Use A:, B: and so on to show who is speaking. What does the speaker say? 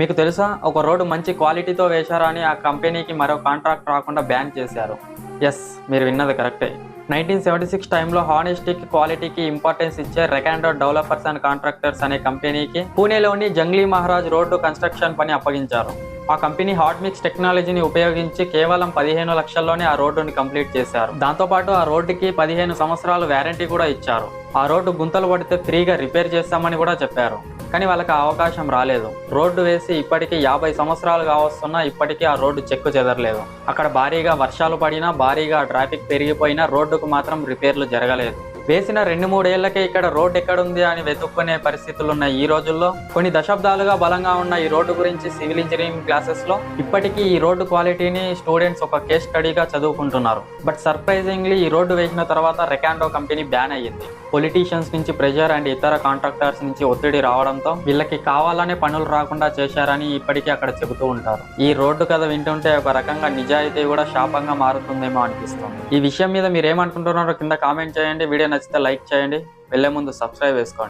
A: మీకు తెలుసా ఒక రోడ్డు మంచి క్వాలిటీతో వేశారా అని ఆ కంపెనీకి మరో కాంట్రాక్ట్ రాకుండా బ్యాన్ చేశారు. ఎస్ మీరు విన్నది కరెక్టే. నైన్టీన్ సెవెంటీ సిక్స్ టైంలో హానెస్టీకి క్వాలిటీకి ఇంపార్టెన్స్ ఇచ్చే రెకాండో డెవలపర్స్ అండ్ కాంట్రాక్టర్స్ అనే కంపెనీకి పూణేలోని జంగ్లీ మహారాజ్ రోడ్డు కన్స్ట్రక్షన్ పని అప్పగించారు. ఆ కంపెనీ హాట్ మిక్స్ టెక్నాలజీని ఉపయోగించి కేవలం పదిహేను లక్షల్లోనే ఆ రోడ్డుని కంప్లీట్ చేశారు. దాంతోపాటు ఆ రోడ్డుకి పదిహేను సంవత్సరాలు వ్యారంటీ కూడా ఇచ్చారు. ఆ రోడ్డు గుంతలు పడితే ఫ్రీగా రిపేర్ చేస్తామని కూడా చెప్పారు. కానీ వాళ్ళకి ఆ అవకాశం రాలేదు. రోడ్డు వేసి ఇప్పటికీ యాభై సంవత్సరాలు కావస్తున్నా ఇప్పటికీ ఆ రోడ్డు చెక్కు చెదరలేదు. అక్కడ భారీగా వర్షాలు పడినా భారీగా ట్రాఫిక్ పెరిగిపోయినా రోడ్డుకు మాత్రం రిపేర్లు జరగలేదు. వేసిన రెండు మూడేళ్ళకే ఇక్కడ రోడ్డు ఎక్కడుంది అని వెతుక్కునే పరిస్థితులు ఉన్న ఈ రోజుల్లో కొన్ని దశాబ్దాలుగా బలంగా ఉన్న ఈ రోడ్డు గురించి సివిల్ ఇంజనీరింగ్ క్లాసెస్లో ఇప్పటికీ ఈ రోడ్డు క్వాలిటీని స్టూడెంట్స్ ఒక కేస్ స్టడీగా చదువుకుంటున్నారు. బట్ సర్ప్రైజింగ్లీ ఈ రోడ్డు వేసిన తర్వాత రెకాండో కంపెనీ బ్యాన్ అయ్యింది. పొలిటీషియన్స్ నుంచి ప్రెషర్ అండ్ ఇతర కాంట్రాక్టర్స్ నుంచి ఒత్తిడి రావడంతో వీళ్ళకి కావాలనే పనులు రాకుండా చేశారని ఇప్పటికీ అక్కడ చెబుతూ ఉంటారు. ఈ రోడ్డు కథ వింటుంటే ఒక రకంగా నిజాయితీ కూడా శాపంగా మారుతుందేమో అనిపిస్తుంది. ఈ విషయం మీద మీరు ఏమనుకుంటున్నారో కింద కామెంట్ చేయండి. వీడియో నచ్చితే లైక్ చేయండి. వెళ్ళే ముందు సబ్స్క్రైబ్ చేసుకోండి.